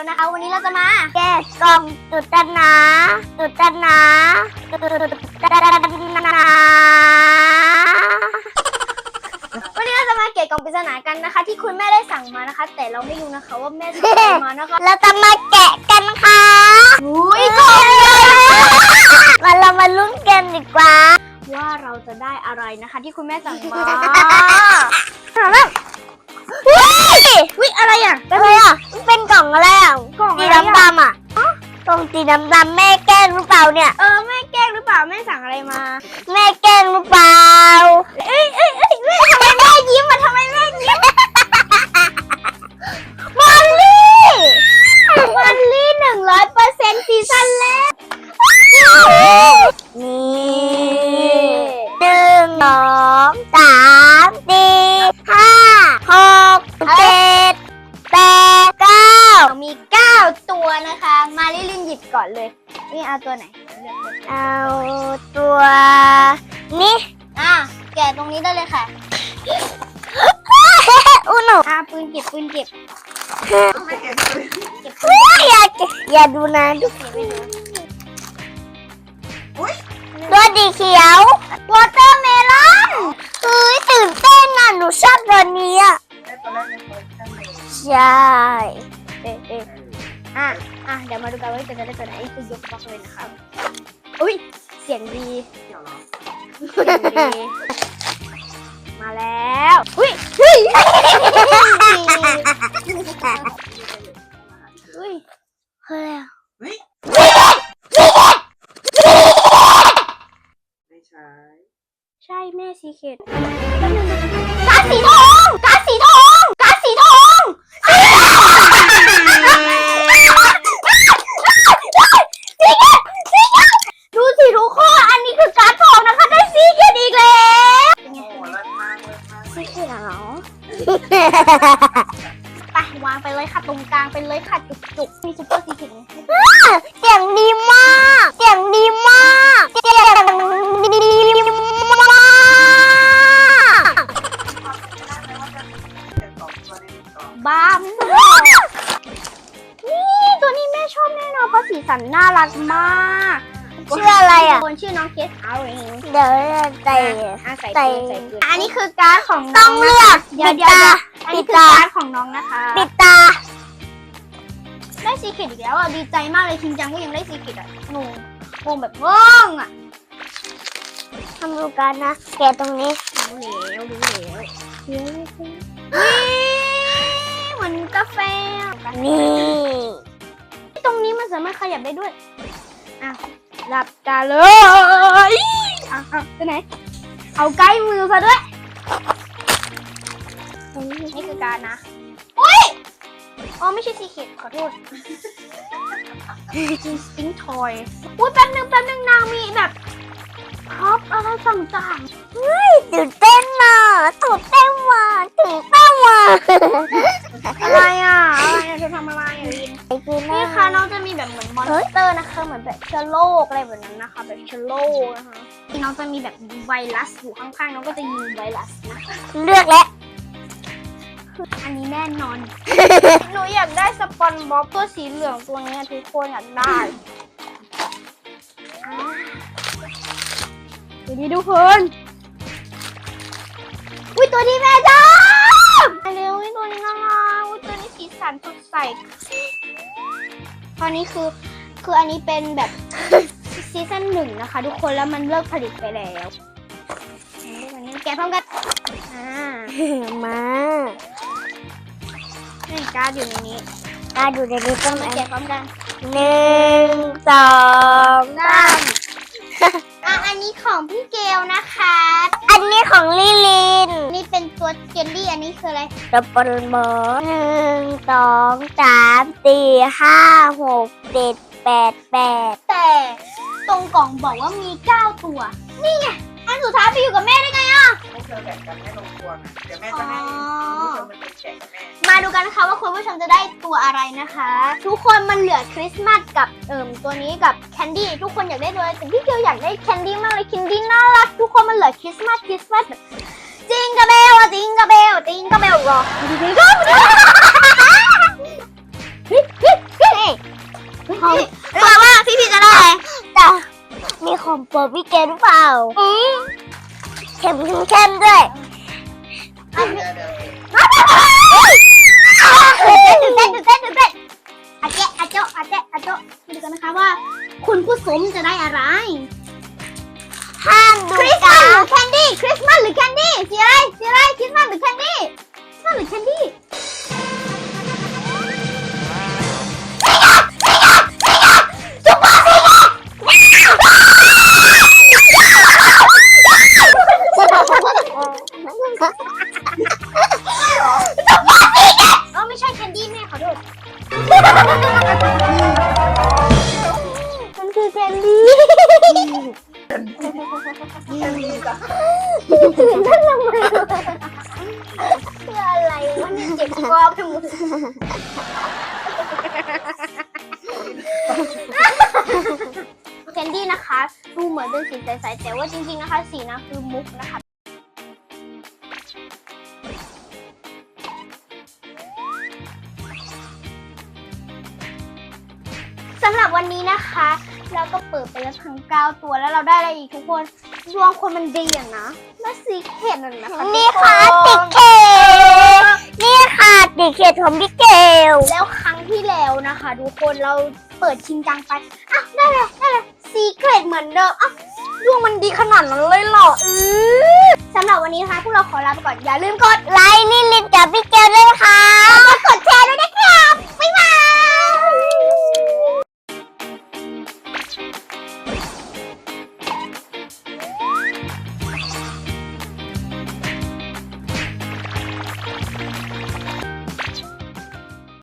ลนะคะ วันนี้เราจะมาแกะกล่องตุตนาตุตนาตุตนาวันนี้เราจะมาแกะกล่องปริศนากันนะคะ ที่คุณแม่ได้สั่งมานะคะ แต่เราไม่รู้นะคะว่าแม่สั่งอะไรมานะคะเราจะมาแกะกันค่ะอุ้ยกล่องมาเรามาลุ้นกันดีกว่า ว่าเราจะได้อะไรนะคะ ที่คุณแม่สั่งมาแบบอุ้ยอุ้ยอะไรอะอะไรอะมันเป็นก ล่องอะไรอะกล่องสีอะไรดำอะดำอะกล่องสีดำดำๆแม่แกล้งหรือเปล่าเนี่ย เออแม่แกล้งหรือเปล่าแม่สั่งอะไรมา แม่แกล้งหรือเปล่า ลิลินหยิบก่อนเลยนี่เอาตัวไหนเลือกตัวไหนเอาตัวนี้อะแกะตรงนี้ได้เลยค่ะอุหนูอะปืนเก็บปืนเก็บไม่เก็บเลยเก็บปืนอย่าเก็บอย่าดูนะดูเก็บไปดูอุ้ยตัวดีเขียววอเตอร์เมลอนเฮ้ยตื่นเต้นน่ะหนูชอบตัวนี้อะได้ตัวแรกในเปิดข้างในใช่เอ๊ะเอ๊ะอะอะเดี๋ยวมาดูกันว่าจะได้ตัวไหนนี่คือยกบล็อกเลยนะครับอุ้ยเสียงดีเดี๋ยวรอเสียงดีมาแล้วอุ้ยเฮ้ยอุ้ยเฮ้ยเฮ้ยไม่ใช่ใช่แม่ซีเคด ไปวางไปเลยค่ะตรงกลางไปเลยค่ะจุกๆมีซุปเปอร์ คนชื่อน้องเคสอาริงเดี๋ยวใส่ อะใส่ใส่ใส่เกลืออันนี้คือการ์ดของน้องเลือกเดี๋ยวเดี๋ยวอันนี้คือการ์ดของน้องนะคะปิดตา ได้ซีเกตอีกแล้วอะดีใจมากเลยชิงจังก็ยังได้ซีเกตอะงงงงแบบงงอะทำดูกันนะ แกะตรงนี้รู้แล้วรู้แล้วนี่เหมือนกาแฟอะนี่ ตรงนี้มันสามารถขยับได้ด้วยอะ หลับตาเลยอะอะไปไหน เอาใกล้มือซะด้วย นี่คือการนะ อุ้ยอ๋อไม่ใช่ซีเคทขอโทษจินสติ้งทอยอุ้ยแป๊บนึงแป๊บนึงนางมีแบบพร็อพอะไรต่างๆเฮ้ยตื่นเต้นน่ะตื่นเต้นว่ะตื่นเต้นว่ะ นี่ค่ะน้องจะมีแบบเหมือนมอนสเตอร์นะคะ เหมือนแบบเชื้อโรคอะไรแบบนั้นนะคะ แบบเชื้อโรคนะคะที่น้องจะมีแบบไวรัสอยู่ข้างๆน้องก็จะยิงไวรัสนะคะเลือกแล้วอันนี้แน่นอน หนูอยากได้สปอนบ๊อบตัวสีเหลืองตัวเนี้ยทุกคนอยากได้อ่าดูดิทุกคนอุ้ยตัวนี้แม่ชอบมาเร็วนี่ตัวนี้น่ารักอุ๊ยตัวนี้สีสันสดใส ตอนนี้คือคืออันนี้เป็นแบบซีซั่นหนึ่งนะคะ ทุกคนแล้วมันเลิกผลิตไปแล้วอันนี้แกะพร้อมกันอ่ามานี่การ์ดอยู่ในนี้อ่าดูในนี้ก็มามาแกะพร้อมกันหนึ่งสองสามอะอั นนี้ของพี่เกลนะคะ อันนี้ของลิลิน นี่เป็นตัวเจลลี่ อันนี้คืออะไรดับเบิลบอหนึ่งสองสามสี่ห้าหกเจ็ดแปดแปดแต่ตรงกล่องบอกว่ามีเก้าตัว นี่ไง อันสุดท้ายไปอยู่กับแม่ได้ไงอะ พวกเธอแบ่งกันให้ลงตัวนะเดี๋ยวแม่จะให้คุณผู้ชมเป็นคนแกะกับแม่มาดูกันนะคะว่าคุณผู้ชมจะได้ตัวอะไรนะคะ ทุกคนมันเหลือคริสต์มาสกับเอิ่มตัวนี้กับแคนดี้ทุกคนอยากได้ตัวอะไรแต่พี่เกียวอยากได้แคนดี้มากเลยแคนดี้น่ารักทุกคนมันเหลือคริสต์มาสคริสต์มาสแบบจิงกะเบลอะจิงกะเบลจิงกะเบลรอจิงกะเบลของบอก มีของโปรดพี่เกดหรือเปล่าเข็มเข้มๆด้วยตื่นเต้นตื่นเต้นตื่นเต้นอาเจ๊อาเจ้าอาเจ๊อาเจ้าดูกันนะคะว่า คุณผู้สมจะได้อะไรห้ามดูคริสต์มาสหรือแคนดี้คริสต์มาสหรือแคนดี้สีอะไรสีอะไรคริสต์มาสหรือแคนดี้คริสต์มาสหรือแคนดี้ เออไม่ใช่แคนดี้แม่ขอโทษมันคือแคนดี้ตื่นเต้นทำไมวะเพื่ออะไรวะเนี่ยเจ็บคอไปหมดแคนดี้นะคะ ดูเหมือนเป็นสีใสๆแต่ว่าจริงๆนะคะ สีนะคือมุกนะคะ นนี้นะคะ เราก็เปิดไปแล้วทั้ง9ตัวแล้วเราได้อะไรอีกทุกคนดวงคนมันดีอะนะและสีเข็ดอะนะคะนี่ค่ะทุติกดนเขตนี่ค่ะติดเขตของพี่เกลแล้วครั้งที่แล้วนะคะทุกคนเราเปิดชิงจังไปอะได้เลยได้เลยสีเกรดเหมือนเดิมอะดวงมันดีขนาดนั้นเลยเหรออือสำหรับวันนี้นะคะพวกเราขอลาไปก่อนอย่าลืมกดไลค์นี่